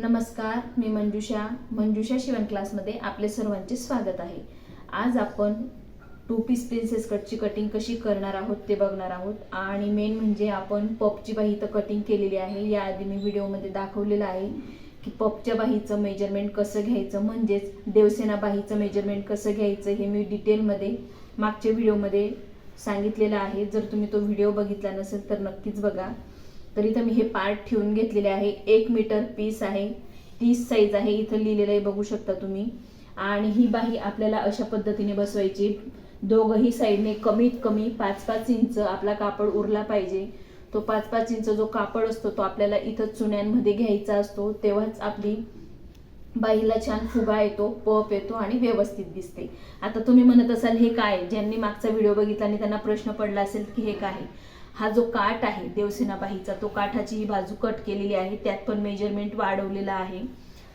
नमस्कार मी मंजुषा. मंजुषा शिवण क्लासमध्ये आपले सर्वांचे स्वागत आहे. आज आपण टू पीस प्रिन्सेस कटची कटिंग कशी करणार आहोत ते बघणार आहोत. आणि मेन म्हणजे आपण पपची बाही तर कटिंग केलेली आहे. याआधी मी व्हिडिओमध्ये दाखवलेलं आहे की पपच्या बाहीचं मेजरमेंट कसं घ्यायचं म्हणजेच देवसेना बाहीचं मेजरमेंट कसं घ्यायचं हे मी डिटेलमध्ये मागच्या व्हिडिओमध्ये सांगितलेलं आहे. जर तुम्ही तो व्हिडिओ बघितला नसेल तर नक्कीच बघा. तर इथं मी हे पार्ट ठेवून घेतलेले आहे. एक मीटर पीस आहे. तीस साईज आहे. इथं लिहिलेलं आहे बघू शकता तुम्ही. आणि ही बाही आपल्याला अशा पद्धतीने बसवायची. दोघंही साईडने कमीत कमी पाच पाच इंच आपला कापड उरला पाहिजे. तो पाच पाच इंच जो कापड असतो तो आपल्याला इथं चुन्यांमध्ये घ्यायचा असतो. तेव्हाच आपली बाईला छान फुगा येतो पप येतो आणि व्यवस्थित दिसते. आता तुम्ही म्हणत असाल हे काय? ज्यांनी मागचा व्हिडिओ बघितला आणि त्यांना प्रश्न पडला असेल की हे काय? हा जो काठ आहे देवसेनाबाईचा तो काठाची ही बाजू कट केलेली आहे त्यात पण मेजरमेंट वाढवलेला आहे.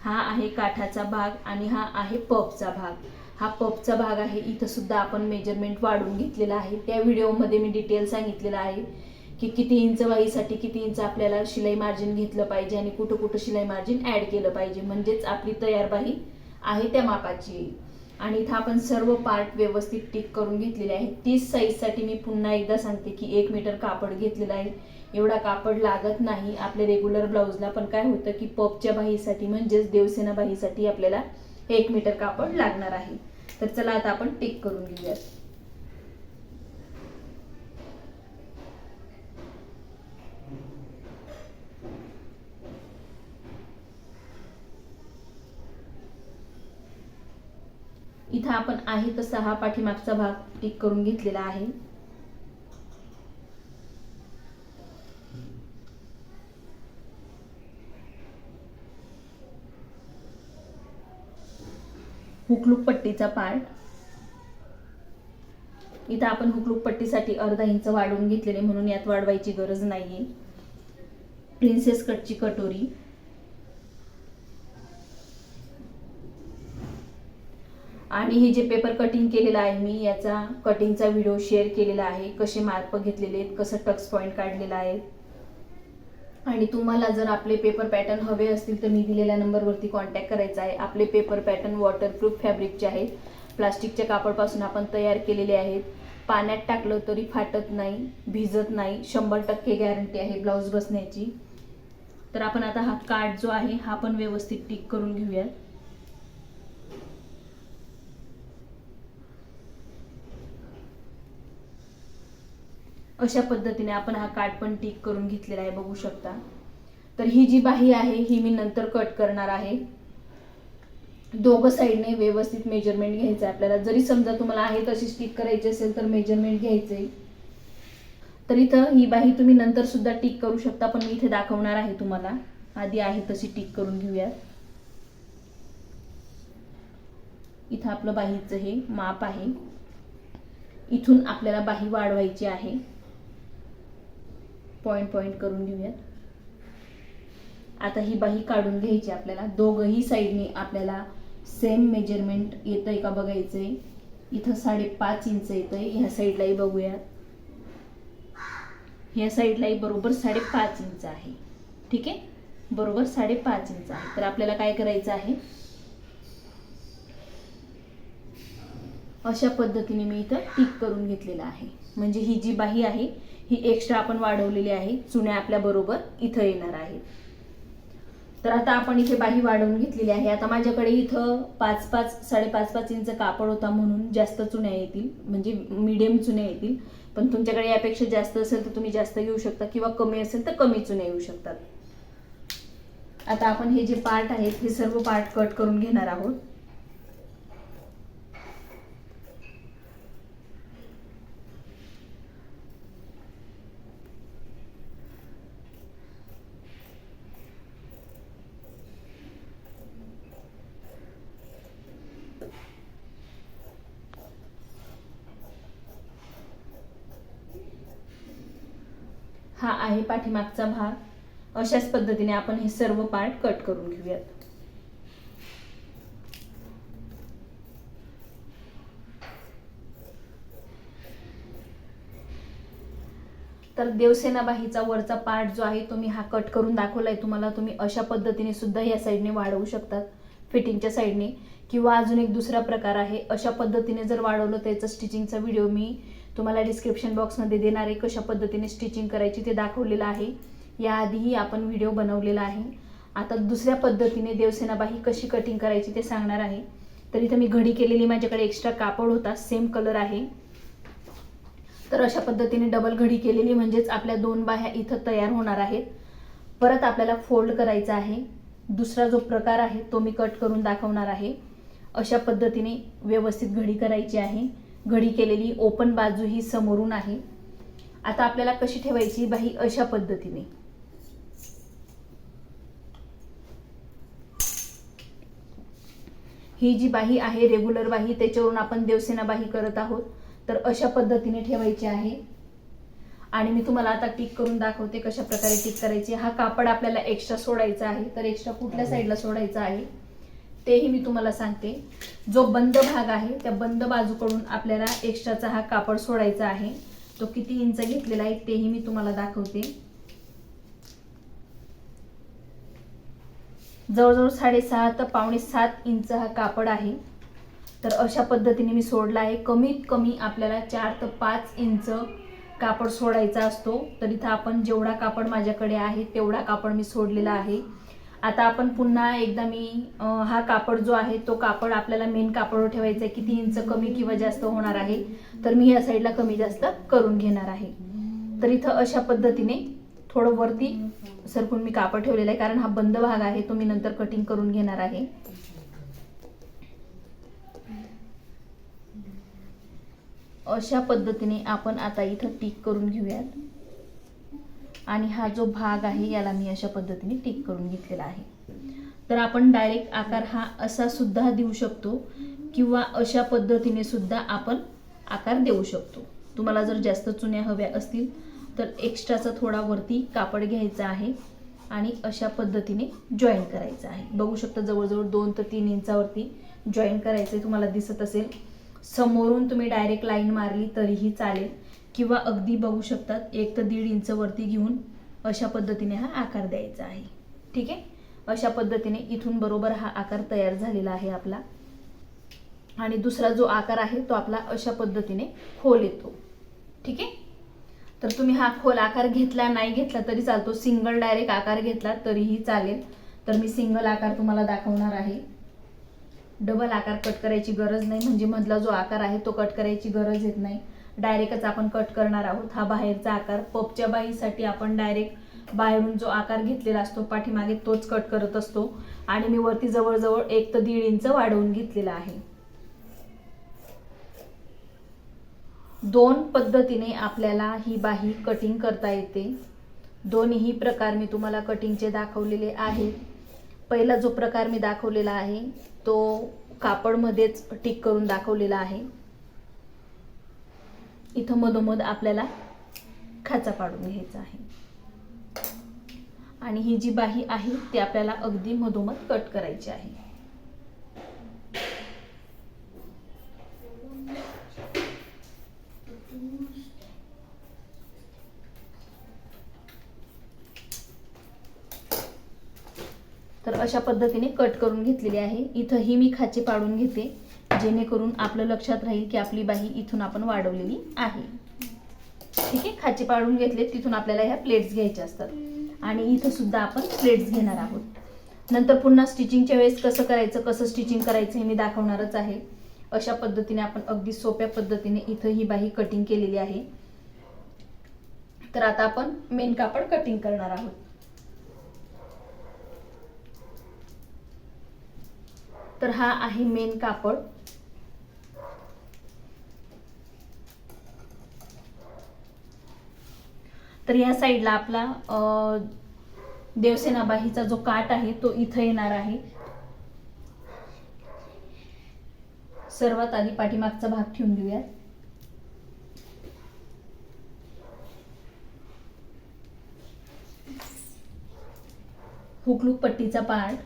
हा आहे काठाचा भाग आणि हा आहे पपचा भाग. हा पपचा भाग आहे इथं सुद्धा आपण मेजरमेंट वाढवून घेतलेला आहे. त्या व्हिडिओमध्ये मी डिटेल सांगितलेला आहे की किती इंच वाईसाठी किती इंच आपल्याला शिलाई मार्जिन घेतलं पाहिजे आणि कुठं कुठं शिलाई मार्जिन ॲड केलं पाहिजे. म्हणजेच आपली तयार बाही आहे त्या मापाची. येईल आणि इथं आपण सर्व पार्ट व्यवस्थित टिक करून घेतलेले आहे तीस साईजसाठी मी पुन्हा एकदा सांगते की एक मीटर कापड घेतलेलं आहे. एवढा कापड लागत नाही. आपल्या रेग्युलर ब्लाऊजला पण काय होतं की पपच्या बाहीसाठी म्हणजेच देवसेना बाहीसाठी आपल्याला एक मीटर कापड लागणार आहे. तर चला आता आपण टिक करून घेऊयात. इथं आपण आहे तसा हा पाठीमागचा भाग टिक करून घेतलेला आहे. हुकलूक पट्टीचा पार्ट इथं आपण हुकलूक पट्टीसाठी अर्धा इंच वाढवून घेतलेले म्हणून यात वाढवायची गरज नाहीये. प्रिन्सेस कटची कटोरी. आणि हे जे पेपर कटिंग केलेलं आहे मी याचा कटिंगचा व्हिडिओ शेअर केलेला आहे. कसे मार्क घेतलेले आहेत कसं टक्स पॉईंट काढलेला आहे. आणि तुम्हाला जर आपले पेपर पॅटर्न हवे असतील तर मी दिलेल्या नंबरवरती कॉन्टॅक्ट करायचा आहे. आपले पेपर पॅटर्न वॉटरप्रूफ फॅब्रिकचे आहेत. प्लास्टिकच्या कापडपासून आपण तयार केलेले आहेत. पाण्यात टाकलं तरी फाटत नाही भिजत नाही. शंभर टक्के गॅरंटी आहे ब्लाऊज बसण्याची. तर आपण आता हा कार्ड जो आहे हा पण व्यवस्थित टिक करून घेऊयात. अशा पद्धतीने आपण हा काठ पण टिक करून घेतलेला आहे बघू शकता. तर ही जी बाही आहे ही मी नंतर कट करणार आहे. दोघं साईडने व्यवस्थित मेजरमेंट घ्यायचं आहे आपल्याला. जरी समजा तुम्हाला आहे तशी स्टिक करायची असेल तर मेजरमेंट घ्यायचं आहे तर इथं ही बाही तुम्ही नंतर सुद्धा टिक करू शकता पण मी इथे दाखवणार आहे तुम्हाला. आधी आहे तशी टिक करून घेऊयात. इथं आपलं बाहीचं हे माप आहे. इथून आपल्याला बाही वाढवायची आहे. पॉइंट पॉइंट करून घेऊयात. आता ही बाही काढून घ्यायची आपल्याला. दोघही साईडने आपल्याला सेम मेजरमेंट येतंय का बघायचंय. इथं साडेपाच इंच येतंय. ह्या साईडलाही बघूयात. ह्या साईडलाही बरोबर साडेपाच इंच आहे. ठीक आहे? बरोबर साडेपाच इंच आहे. तर आपल्याला काय करायचं आहे? अशा पद्धतीने मी इथं टिक करून घेतलेलं आहे. म्हणजे ही जी बाही आहे ही एक्स्ट्रा आपण वाढवलेली आहे चुण्या आपल्याबरोबर इथं येणार आहेत तर आता आपण इथे बाही वाढवून घेतलेली आहे. आता माझ्याकडे इथं पाच पाच साडेपाच पाच इंच कापड होता म्हणून जास्त चुन्या येतील. म्हणजे मिडियम चुन्या येतील. पण तुमच्याकडे यापेक्षा जास्त असेल तर तुम्ही जास्त घेऊ शकता. किंवा कमी असेल तर कमी चुन्या येऊ शकतात. आता आपण हे जे पार्ट आहेत हे सर्व पार्ट कट करून घेणार आहोत. हा आहे पाठीमागचा भाग. अशाच पद्धतीने आपण हे सर्व पार्ट कट करून घेऊयात. तर देवसेनाबाईचा वरचा पार्ट जो आहे तो मी हा कट करून दाखवलाय. तुम्हाला तुम्ही अशा पद्धतीने सुद्धा या साईडने वाढवू शकतात फिटिंगच्या साईडने किंवा अजून एक दुसरा प्रकार आहे अशा पद्धतीने जर वाढवलं त्याचा स्टिचिंगचा व्हिडिओ मी तुम्हाला डिस्क्रिप्शन बॉक्समध्ये देणार आहे कशा पद्धतीने स्टिचिंग करायची ते दाखवलेलं आहे. याआधीही आपण व्हिडिओ बनवलेला आहे. आता दुसऱ्या पद्धतीने देवसेनाबाई कशी कटिंग करायची ते सांगणार आहे. तर इथं मी घडी केलेली माझ्याकडे एक्स्ट्रा कापड होता सेम कलर आहे. तर अशा पद्धतीने डबल घडी केलेली म्हणजेच आपल्या दोन बाह्या इथं तयार होणार आहेत. परत आपल्याला फोल्ड करायचा आहे. दुसरा जो प्रकार आहे तो मी कट करून दाखवणार आहे. अशा पद्धतीने व्यवस्थित घडी करायची आहे. घडी केलेली ओपन बाजू ही समोरून आहे. आता आपल्याला कशी ठेवायची बाही अशा पद्धतीने? ही जी बाही आहे रेग्युलर बाही त्याच्यावरून आपण देवसेना बाही करत आहोत. तर अशा पद्धतीने ठेवायची आहे. आणि मी तुम्हाला आता टिक करून दाखवते कशा प्रकारे टिक करायची. हा कापड आपल्याला एक्स्ट्रा सोडायचा आहे. तर एक्स्ट्रा कुठल्या साईडला सोडायचा आहे? तेही मी तुम्हाला सांगते. जो बंद भाग आहे त्या बंद बाजूकडून आपल्याला एक्स्ट्राचा हा कापड सोडायचा आहे. तो किती इंच घेतलेला आहे तेही मी तुम्हाला दाखवते. जवळजवळ साडेसहा तर पावणे सात इंच हा कापड आहे. तर अशा पद्धतीने मी सोडला आहे. कमीत कमी आपल्याला चार ते पाच इंच कापड सोडायचा असतो. तर इथं आपण जेवढा कापड माझ्याकडे आहे तेवढा कापड मी सोडलेला आहे. आता आपण पुन्हा एकदा मी हा कापड जो आहे तो कापड आपल्याला मेन कापड ठेवायचा आहे किती इंच कमी किंवा जास्त होणार आहे तर मी या साईडला कमी जास्त करून घेणार आहे. तर इथं अशा पद्धतीने थोडं वरती सरकून मी कापड ठेवलेलं आहे कारण हा बंद भाग आहे तो मी नंतर कटिंग करून घेणार आहे. अशा पद्धतीने आपण आता इथं टिक करून घेऊयात. आणि हा जो भाग आहे याला मी अशा पद्धतीने टिक करून घेतलेला आहे. तर आपण डायरेक्ट आकार हा असा सुद्धा देऊ शकतो किंवा अशा पद्धतीने सुद्धा आपण आकार देऊ शकतो. तुम्हाला जर जास्त चुन्या हव्या असतील तर एक्स्ट्राचा थोडा वरती कापड घ्यायचा आहे आणि अशा पद्धतीने जॉईन करायचं आहे. बघू शकता जवळजवळ दोन ते तीन इंचावरती जॉईन करायचं आहे तुम्हाला दिसत असेल. समोरून तुम्ही डायरेक्ट लाईन मारली तरीही चालेल. किंवा अगदी बघू शकतात एक तर दीड इंच वरती घेऊन अशा पद्धतीने हा आकार द्यायचा आहे. ठीक आहे? अशा पद्धतीने इथून बरोबर हा आकार तयार झालेला आहे आपला. आणि दुसरा जो आकार आहे तो आपला अशा पद्धतीने खोल येतो. ठीक आहे? तर तुम्ही हा खोल आकार घेतला नाही घेतला तरी चालतो. सिंगल डायरेक्ट आकार घेतला तरीही चालेल. तर मी सिंगल आकार तुम्हाला दाखवणार आहे. डबल आकार कट करायची गरज नाही. म्हणजे मधला जो आकार आहे तो कट करायची गरज येत नाही. डायरेक्टच आपण कट करणार आहोत. हा बाहेरचा आकार. पपच्या बाईसाठी आपण डायरेक्ट बाहेरून जो आकार घेतलेला असतो पाठीमागे तोच कट करत असतो. आणि मी वरती जवळजवळ एक तर दीड इंच वाढवून घेतलेला आहे. दोन पद्धतीने आपल्याला ही बाही कटिंग करता येते. दोन्ही प्रकार मी तुम्हाला कटिंगचे दाखवलेले आहेत. पहिला जो प्रकार मी दाखवलेला आहे तो कापडमध्येच टिक करून दाखवलेला आहे. इथं मधोमध आपल्याला खाचा पाडून घ्यायचा आहे. आणि ही जी बाही आहे ती आपल्याला अगदी मधोमध कट करायची आहे. तर अशा पद्धतीने कट करून घेतलेली आहे. इथंही मी खाचे पाडून घेते. जेणेकरून आपलं लक्षात राहील की आपली बाही इथून आपण वाढवलेली आहे. ठीक आहे? खाचे पाडून घेतले तिथून आपल्याला ह्या प्लेट्स घ्यायच्या असतात. आणि इथं सुद्धा आपण प्लेट्स घेणार आहोत. नंतर पुन्हा स्टिचिंगच्या वेळेस कसं करायचं कसं स्टिचिंग करायचं हे मी दाखवणारच आहे. अशा पद्धतीने आपण अगदी सोप्या पद्धतीने इथं ही बाही कटिंग केलेली आहे. तर आता आपण मेन कापड कटिंग करणार आहोत. तर हा आहे मेन कापड. तर या साईडला आपला देवसेनाबाहीचा जो काट आहे तो इथं येणार आहे. सर्वात आधी पाठीमागचा भाग ठेवून घेऊयात. हुकलूक पट्टीचा पार्ट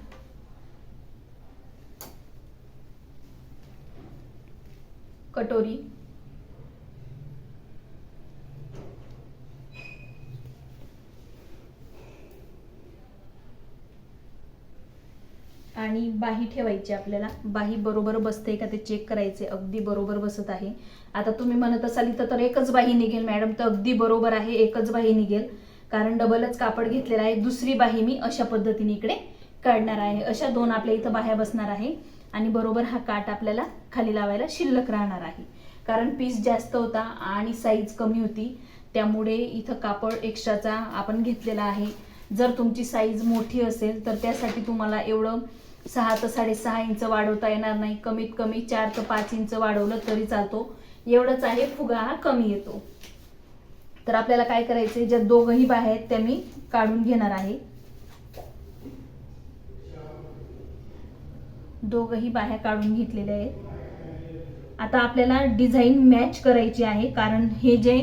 कटोरी. आणि बाही ठेवायची आपल्याला. बाही बरोबर बसते का ते चेक करायचे अगदी बरोबर बसत आहे. आता तुम्ही म्हणत असाल इथं तर एकच बाही निघेल मॅडम तर अगदी बरोबर आहे एकच बाही निघेल. कारण डबलच कापड घेतलेलं आहे. दुसरी बाही मी अशा पद्धतीने इकडे काढणार आहे. अशा दोन आपल्या इथं बाह्या बसणार आहे. आणि बरोबर हा काट आपल्याला खाली लावायला शिल्लक राहणार आहे. कारण पीस जास्त होता आणि साईज कमी होती. त्यामुळे इथं कापड एक्स्ट्राचा आपण घेतलेला आहे. जर तुमची साईज मोठी असेल तर त्यासाठी तुम्हाला एवढं सहा तर साडेसहा इंच वाढवता येणार नाही. कमीत कमी चार ते पाच इंच वाढवलं तरी चालतो. एवढंच आहे फुगा हा कमी येतो. तर आपल्याला काय करायचे ज्या दोघंही बाहेर आहेत त्या मी काढून घेणार आहे. दोघंही बाह्या काढून घेतलेल्या आहेत. आता आपल्याला डिझाईन मॅच करायची आहे कारण हे जे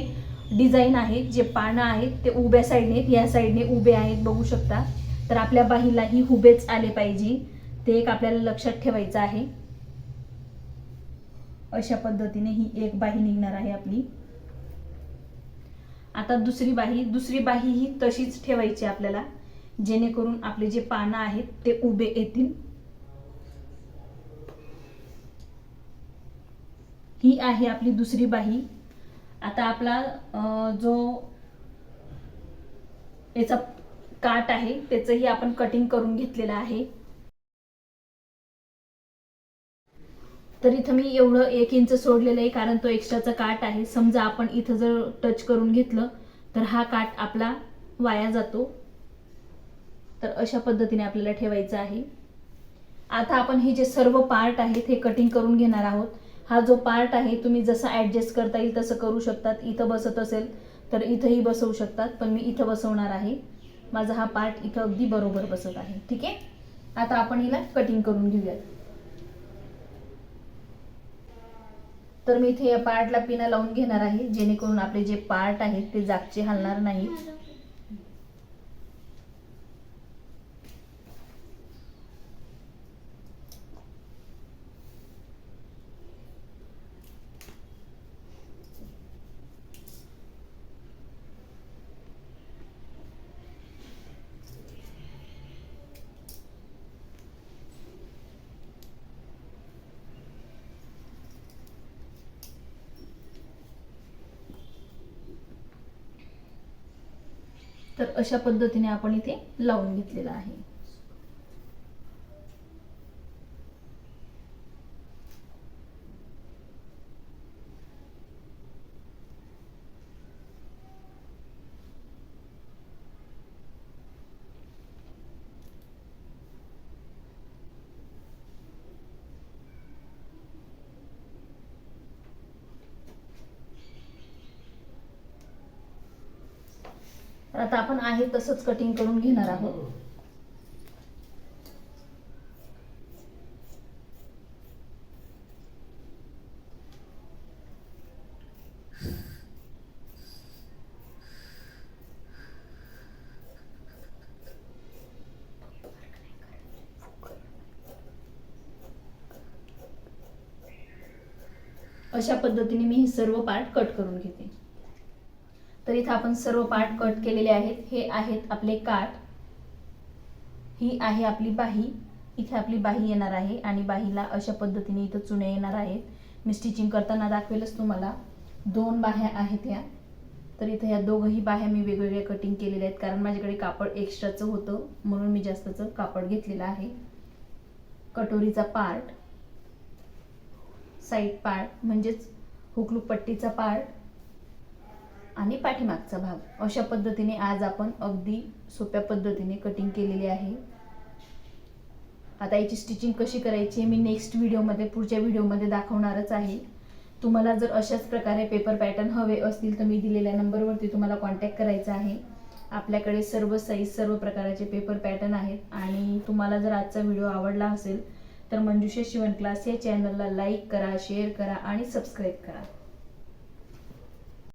डिझाईन आहेत जे पानं आहेत ते उभ्या साईडने आहेत या साईडने उभे आहेत बघू शकता. तर आपल्या बाहीलाही उभेच आले पाहिजे. ते एक आपल्याला लक्षात ठेवायचं आहे. अशा पद्धतीने ही एक बाही निघणार आहे आपली. आता दुसरी बाही दुसरी बाही ही तशीच ठेवायची आपल्याला. जेणेकरून आपले जे पानं आहेत ते उभे येतील. ही आहे आपली दुसरी बाही. आता आपला जो याचा काट आहे त्याचंही आपण कटिंग करून घेतलेलं आहे. तर इथं मी एवढं एक इंच सोडलेलं आहे कारण तो एक्स्ट्राचा काट आहे. समजा आपण इथं जर टच करून घेतलं तर हा काट आपला वाया जातो. तर अशा पद्धतीने आपल्याला ठेवायचं आहे. आता आपण हे जे सर्व पार्ट आहेत हे कटिंग करून घेणार आहोत. हा जो पार्ट आहे तुम्ही जसं ॲडजस्ट करता येईल तसं करू शकतात. इथं बसत असेल तर इथंही बसवू शकतात. पण मी इथं बसवणार आहे. माझा हा पार्ट इथं अगदी बरोबर बसत आहे. ठीक आहे? आता आपण हिला कटिंग करून घेऊयात. तर मी इथे या पार्टला पिना लावून घेणार आहे जेणेकरून आपले जे पार्ट आहेत ते जागचे हलणार नाहीत तर अशा पद्धतीने आपण इथे लावून घेतलेलं आहे. तर आता आपण आहे तसंच कटिंग करून घेणार आहोत. अशा पद्धतीने मी हे सर्व पार्ट कट करून घेते. तर इथं आपण सर्व पार्ट कट केलेले आहेत. हे आहेत आपले काठ. ही आहे आपली बाही. इथे आपली बाही येणार आहे आणि बाहीला अशा पद्धतीने इथं चुण्या येणार आहेत. मी स्टिचिंग करताना दाखवेलच तुम्हाला. दोन बाह्या आहेत या. तर इथं ह्या दोघंही बाह्या मी वेगवेगळ्या कटिंग केलेल्या आहेत. कारण माझ्याकडे कापड एक्स्ट्राचं होतं. म्हणून मी जास्तचं कापड घेतलेलं आहे. कटोरीचा पार्ट साईड पार्ट म्हणजेच हुकलूक पट्टीचा पार्ट आणि पाठीमागचा भाग. अशा पद्धतीने आज आपण अगदी सोप्या पद्धतीने कटिंग केलेली आहे. आता याची स्टिचिंग कशी करायची मी नेक्स्ट व्हिडिओमध्ये पुढच्या व्हिडिओमध्ये दाखवणारच आहे. तुम्हाला जर अशाच प्रकारे पेपर पॅटर्न हवे असतील तर मी दिलेल्या नंबरवरती तुम्हाला कॉन्टॅक्ट करायचा आहे. आपल्याकडे सर्व साईज सर्व प्रकारचे पेपर पॅटर्न आहेत. आणि तुम्हाला जर आजचा व्हिडिओ आवडला असेल तर मंजुषा शिवण क्लास या चॅनलला लाईक करा शेअर करा आणि सबस्क्राईब करा.